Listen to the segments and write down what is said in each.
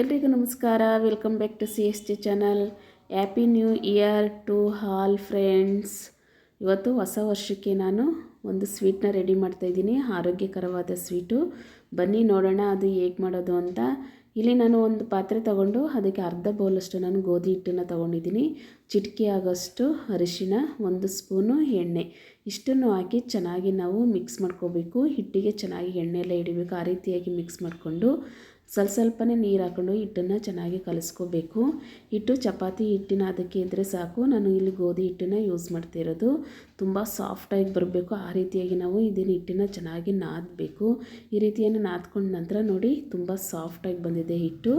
ಎಲ್ರಿಗೂ ನಮಸ್ಕಾರ. Welcome back to C S T channel happy new year to all friends ಇವತ್ತು ಹೊಸ ವರ್ಷಕ್ಕೆ ನಾನು ಒಂದು ಸ್ವೀಟ್ನ ರೆಡಿ ಮಾಡ್ತಾಯಿದ್ದೀನಿ ಆರೋಗ್ಯಕರವಾದ ಸ್ವೀಟು ಬನ್ನಿ ನೋಡೋಣ ಅದು ಹೇಗೆ ಮಾಡೋದು ಅಂತ. ಇಲ್ಲಿ ನಾನು ಒಂದು ಪಾತ್ರೆ ತಗೊಂಡು ಅದಕ್ಕೆ ಅರ್ಧ ಬೌಲಷ್ಟು ನಾನು ಗೋಧಿ ಹಿಟ್ಟನ್ನು ತೊಗೊಂಡಿದ್ದೀನಿ. ಚಿಟಕಿ ಆಗೋಷ್ಟು ಅರಿಶಿನ, ಒಂದು ಸ್ಪೂನು ಎಣ್ಣೆ. ಇಷ್ಟನ್ನು ಹಾಕಿ ಚೆನ್ನಾಗಿ ನಾವು ಮಿಕ್ಸ್ ಮಾಡ್ಕೋಬೇಕು. ಹಿಟ್ಟಿಗೆ ಚೆನ್ನಾಗಿ ಎಣ್ಣೆ ಎಲ್ಲ ಹಿಡಿಬೇಕು ಆ ರೀತಿಯಾಗಿ ಮಿಕ್ಸ್ ಮಾಡಿಕೊಂಡು ಸ್ವಲ್ಪ ಸ್ವಲ್ಪನೇ ನೀರು ಹಾಕೊಂಡು ಹಿಟ್ಟನ್ನು ಚೆನ್ನಾಗಿ ಕಲಿಸ್ಕೋಬೇಕು. ಹಿಟ್ಟು ಚಪಾತಿ ಹಿಟ್ಟಿನ ಅದಕ್ಕೆ ಇದ್ದರೆ ಸಾಕು. ನಾನು ಇಲ್ಲಿ ಗೋಧಿ ಹಿಟ್ಟನ್ನು ಯೂಸ್ ಮಾಡ್ತಿರೋದು ತುಂಬ ಸಾಫ್ಟಾಗಿ ಬರಬೇಕು. ಆ ರೀತಿಯಾಗಿ ನಾವು ಇದನ್ನು ಹಿಟ್ಟನ್ನು ಚೆನ್ನಾಗಿ ನಾದಬೇಕು. ಈ ರೀತಿಯನ್ನು ನಾದ್ಕೊಂಡ ನಂತರ ನೋಡಿ ತುಂಬ ಸಾಫ್ಟಾಗಿ ಬಂದಿದೆ ಹಿಟ್ಟು.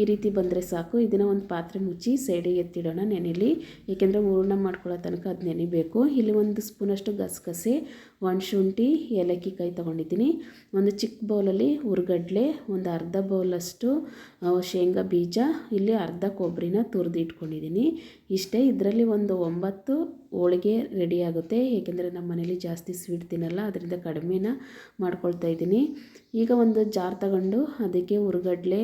ಈ ರೀತಿ ಬಂದರೆ ಸಾಕು. ಇದನ್ನು ಒಂದು ಪಾತ್ರೆ ಮುಚ್ಚಿ ಸೈಡಿಗೆ ಎತ್ತಿಡೋಣ ನೆನೆಲಿ. ಏಕೆಂದರೆ ಹೂರ್ಣ ಮಾಡ್ಕೊಳ್ಳೋ ತನಕ ಅದು ನೆನಿಬೇಕು. ಇಲ್ಲಿ ಒಂದು ಸ್ಪೂನಷ್ಟು ಗಸಗಸೆ, ಒಂದು ಶುಂಠಿ, ಏಲಕ್ಕಿ ಕಾಯಿ ತೊಗೊಂಡಿದ್ದೀನಿ. ಒಂದು ಚಿಕ್ಕ ಬೌಲಲ್ಲಿ ಹುರ್ಗಡ್ಲೆ ಒಂದು ಅರ್ಧ ಬೌಲಷ್ಟು ಶೇಂಗಾ ಬೀಜ ಇಲ್ಲಿ ಅರ್ಧ ಕೊಬ್ಬರಿನ ತುರಿದಿಟ್ಕೊಂಡಿದ್ದೀನಿ ಇಷ್ಟೇ ಇದರಲ್ಲಿ ಒಂದು ಒಂಬತ್ತು ಹೋಳಿಗೆ ರೆಡಿಯಾಗುತ್ತೆ ಏಕೆಂದರೆ ನಮ್ಮ ಮನೇಲಿ ಜಾಸ್ತಿ ಸ್ವೀಟ್ ತಿನ್ನಲ್ಲ, ಅದರಿಂದ ಕಡಿಮೆನ ಮಾಡ್ಕೊಳ್ತಾ ಇದ್ದೀನಿ. ಈಗ ಒಂದು ಜಾರ್ ತಗೊಂಡು ಅದಕ್ಕೆ ಹುರ್ಗಡ್ಲೆ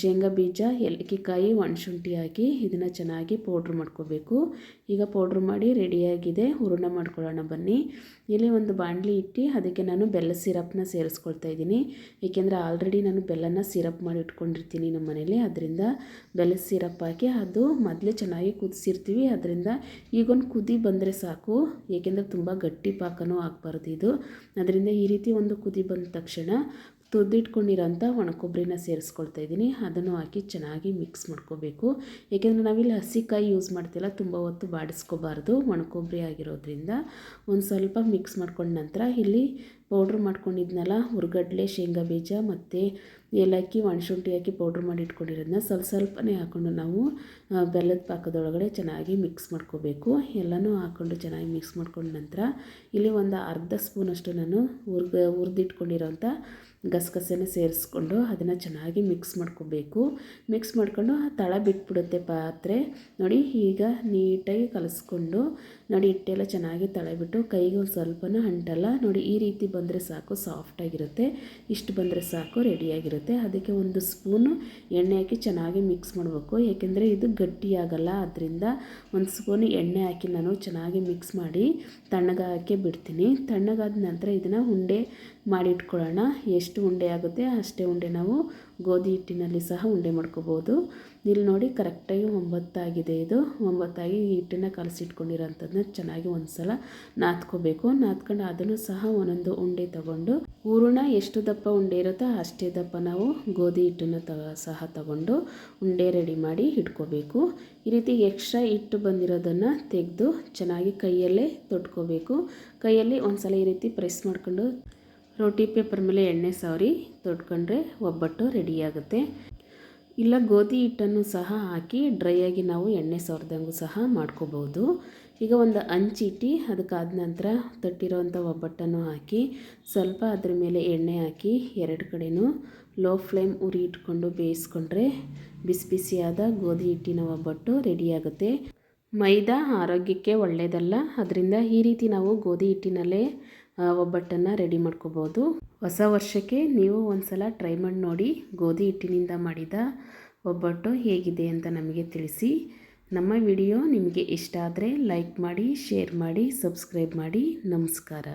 ಶೇಂಗಾ ಬೀಜ, ಏಲಕ್ಕಿಕಾಯಿ, ಒಣಶುಂಠಿ ಹಾಕಿ ಇದನ್ನು ಚೆನ್ನಾಗಿ ಪೌಡ್ರ್ ಮಾಡ್ಕೋಬೇಕು. ಈಗ ಪೌಡ್ರ್ ಮಾಡಿ ರೆಡಿಯಾಗಿದೆ ಹೂರ್ಣ ಮಾಡ್ಕೊಳ್ಳೋಣ ಬನ್ನಿ. ಇಲ್ಲಿ ಒಂದು ಬಾಣಲಿ ಇಟ್ಟು ಅದಕ್ಕೆ ನಾನು ಬೆಲ್ಲ ಸಿರಪ್ನ ಸೇರಿಸ್ಕೊಳ್ತಾ ಇದ್ದೀನಿ. ಏಕೆಂದರೆ ಆಲ್ರೆಡಿ ನಾನು ಬೆಲ್ಲನ ಸಿರಪ್ ಮಾಡಿ ಇಟ್ಕೊಂಡಿರ್ತೀನಿ ನಮ್ಮ ಮನೇಲಿ. ಅದರಿಂದ ಬೆಲ್ಲ ಸಿರಪ್ ಹಾಕಿ ಅದು ಮೊದಲೇ ಚೆನ್ನಾಗಿ ಕುದಿಸಿರ್ತೀವಿ. ಅದರಿಂದ ಈಗೊಂದು ಕುದಿ ಬಂದರೆ ಸಾಕು. ಏಕೆಂದರೆ ತುಂಬ ಗಟ್ಟಿ ಪಾಕನೂ ಆಗಬಾರ್ದು ಇದು. ಅದರಿಂದ ಈ ರೀತಿ ಒಂದು ಕುದಿ ಬಂದ ತಕ್ಷಣ ತುರ್ದಿಟ್ಕೊಂಡಿರೋಂಥ ಒಣಕೊಬ್ಬರಿನ ಸೇರಿಸ್ಕೊಳ್ತಾ ಇದ್ದೀನಿ. ಅದನ್ನು ಹಾಕಿ ಚೆನ್ನಾಗಿ ಮಿಕ್ಸ್ ಮಾಡ್ಕೋಬೇಕು. ಏಕೆಂದರೆ ನಾವಿಲ್ಲಿ ಹಸಿಕಾಯಿ ಯೂಸ್ ಮಾಡ್ತಿಲ್ಲ, ತುಂಬ ಹೊತ್ತು ಬಾಡಿಸ್ಕೋಬಾರ್ದು ಒಣಕೊಬ್ಬರಿ ಆಗಿರೋದ್ರಿಂದ. ಒಂದು ಸ್ವಲ್ಪ ಮಿಕ್ಸ್ ಮಾಡ್ಕೊಂಡ ನಂತರ ಇಲ್ಲಿ ಪೌಡ್ರ್ ಮಾಡ್ಕೊಂಡಿದ್ನಲ್ಲ, ಹುರ್ಗಡ್ಲೆ, ಶೇಂಗಾ ಬೀಜ ಮತ್ತು ಏಲಕ್ಕಿ, ಒಣಶುಂಠಿ ಹಾಕಿ ಪೌಡ್ರ್ ಮಾಡಿ ಇಟ್ಕೊಂಡಿರೋದನ್ನ ಸ್ವಲ್ಪ ಸ್ವಲ್ಪನೇ ಹಾಕ್ಕೊಂಡು ನಾವು ಬೆಲ್ಲದ ಪಾಕದೊಳಗಡೆ ಚೆನ್ನಾಗಿ ಮಿಕ್ಸ್ ಮಾಡ್ಕೋಬೇಕು. ಎಲ್ಲನೂ ಹಾಕ್ಕೊಂಡು ಚೆನ್ನಾಗಿ ಮಿಕ್ಸ್ ಮಾಡ್ಕೊಂಡ ನಂತರ ಇಲ್ಲಿ ಒಂದು ಅರ್ಧ ಸ್ಪೂನಷ್ಟು ನಾನು ಹುರ್ಗ, ಹುರಿದಿಟ್ಕೊಂಡಿರೋಂಥ ಗಸಗಸೆನ ಸೇರಿಸ್ಕೊಂಡು ಅದನ್ನು ಚೆನ್ನಾಗಿ ಮಿಕ್ಸ್ ಮಾಡ್ಕೋಬೇಕು. ಮಿಕ್ಸ್ ಮಾಡ್ಕೊಂಡು ತಳ ಬಿಟ್ಬಿಡುತ್ತೆ ಪಾತ್ರೆ. ನೋಡಿ, ಈಗ ನೀಟಾಗಿ ಕಲಸ್ಕೊಂಡು ನೋಡಿ, ಹಿಟ್ಟೆಲ್ಲ ಚೆನ್ನಾಗಿ ತಳ ಬಿಟ್ಟು ಕೈಗೆ ಒಂದು ಸ್ವಲ್ಪನೂ ಅಂಟಲ್ಲ. ನೋಡಿ, ಈ ರೀತಿ ಬಂದರೆ ಸಾಕು ಸಾಫ್ಟಾಗಿರುತ್ತೆ ಇಷ್ಟು ಬಂದರೆ ಸಾಕು ರೆಡಿಯಾಗಿರುತ್ತೆ ಅದಕ್ಕೆ ಒಂದು ಸ್ಪೂನು ಎಣ್ಣೆ ಹಾಕಿ ಚೆನ್ನಾಗಿ ಮಿಕ್ಸ್ ಮಾಡಬೇಕು. ಏಕೆಂದರೆ ಇದು ಗಟ್ಟಿಯಾಗಲ್ಲ ಅದರಿಂದ ಒಂದು ಸ್ಪೂನು ಎಣ್ಣೆ ಹಾಕಿ ನಾನು ಚೆನ್ನಾಗಿ ಮಿಕ್ಸ್ ಮಾಡಿ ತಣ್ಣಗಾಕೆ ಬಿಡ್ತೀನಿ. ತಣ್ಣಗಾದ ನಂತರ ಇದನ್ನು ಉಂಡೆ ಮಾಡಿಟ್ಕೊಳ್ಳೋಣ ಎಷ್ಟು ಉಂಡೆ ಆಗುತ್ತೆ ಅಷ್ಟೇ ಉಂಡೆ ನಾವು ಗೋಧಿ ಹಿಟ್ಟಿನಲ್ಲಿ ಸಹ ಉಂಡೆ ಮಾಡ್ಕೋಬೋದು. ಇಲ್ಲಿ ನೋಡಿ ಕರೆಕ್ಟಾಗಿ ಒಂಬತ್ತಾಗಿದೆ ಇದು. ಒಂಬತ್ತಾಗಿ ಹಿಟ್ಟನ್ನು ಕಲಸಿಟ್ಕೊಂಡಿರೋಂಥದ್ದನ್ನ ಚೆನ್ನಾಗಿ ಒಂದು ಸಲ ನಾದ್ಕೋಬೇಕು. ನಾದ್ಕೊಂಡು ಅದನ್ನು ಸಹ ಒಂದೊಂದು ಉಂಡೆ ತಗೊಂಡು ಹೂರಣ ಎಷ್ಟು ದಪ್ಪ ಉಂಡೆ ಇರುತ್ತೋ ಅಷ್ಟೇ ದಪ್ಪ ನಾವು ಗೋಧಿ ಹಿಟ್ಟನ್ನು ತ ಸಹ ತಗೊಂಡು ಉಂಡೆ ರೆಡಿ ಮಾಡಿ ಇಟ್ಕೋಬೇಕು. ಈ ರೀತಿ ಎಕ್ಸ್ಟ್ರಾ ಹಿಟ್ಟು ಬಂದಿರೋದನ್ನು ತೆಗೆದು ಚೆನ್ನಾಗಿ ಕೈಯಲ್ಲೇ ತೊಟ್ಕೋಬೇಕು. ಕೈಯಲ್ಲಿ ಒಂದು ಸಲ ಈ ರೀತಿ ಪ್ರೆಸ್ ಮಾಡ್ಕೊಂಡು ರೋಟಿ ಪೇಪರ್ ಮೇಲೆ ಎಣ್ಣೆ ಸವರಿ ತೊಟ್ಕೊಂಡ್ರೆ ಒಬ್ಬಟ್ಟು ರೆಡಿಯಾಗುತ್ತೆ ಇಲ್ಲ ಗೋಧಿ ಹಿಟ್ಟನ್ನು ಸಹ ಹಾಕಿ ಡ್ರೈ ಆಗಿ ನಾವು ಎಣ್ಣೆ ಸವರ್ದಂಗೂ ಸಹ ಮಾಡ್ಕೋಬೋದು. ಈಗ ಒಂದು ಹಂಚಿಟ್ಟು ಅದಕ್ಕಾದ ನಂತರ ತಟ್ಟಿರೋವಂಥ ಒಬ್ಬಟ್ಟನ್ನು ಹಾಕಿ ಸ್ವಲ್ಪ ಅದ್ರ ಮೇಲೆ ಎಣ್ಣೆ ಹಾಕಿ ಎರಡು ಕಡೆಯೂ ಲೋ ಫ್ಲೇಮ್ ಉರಿ ಇಟ್ಕೊಂಡು ಬೇಯಿಸ್ಕೊಂಡ್ರೆ ಬಿಸಿ ಬಿಸಿಯಾದ ಗೋಧಿ ಹಿಟ್ಟಿನ ಒಬ್ಬಟ್ಟು ರೆಡಿಯಾಗುತ್ತೆ ಮೈದಾ ಆರೋಗ್ಯಕ್ಕೆ ಒಳ್ಳೆಯದಲ್ಲ. ಅದರಿಂದ ಈ ರೀತಿ ನಾವು ಗೋಧಿ ಹಿಟ್ಟಿನಲ್ಲೇ ಒಬ್ಬಟ್ಟನ್ನು ರೆಡಿ ಮಾಡ್ಕೋಬೋದು. ಹೊಸ ವರ್ಷಕ್ಕೆ ನೀವು ಒಂದು ಸಲ ಟ್ರೈ ಮಾಡಿ ನೋಡಿ, ಗೋಧಿ ಹಿಟ್ಟಿನಿಂದ ಮಾಡಿದ ಒಬ್ಬಟ್ಟು ಹೇಗಿದೆ ಅಂತ ನಮಗೆ ತಿಳಿಸಿ. ನಮ್ಮ ವಿಡಿಯೋ ನಿಮಗೆ ಇಷ್ಟ ಆದರೆ ಲೈಕ್ ಮಾಡಿ ಶೇರ್ ಮಾಡಿ ಸಬ್ಸ್ಕ್ರೈಬ್ ಮಾಡಿ. ನಮಸ್ಕಾರ.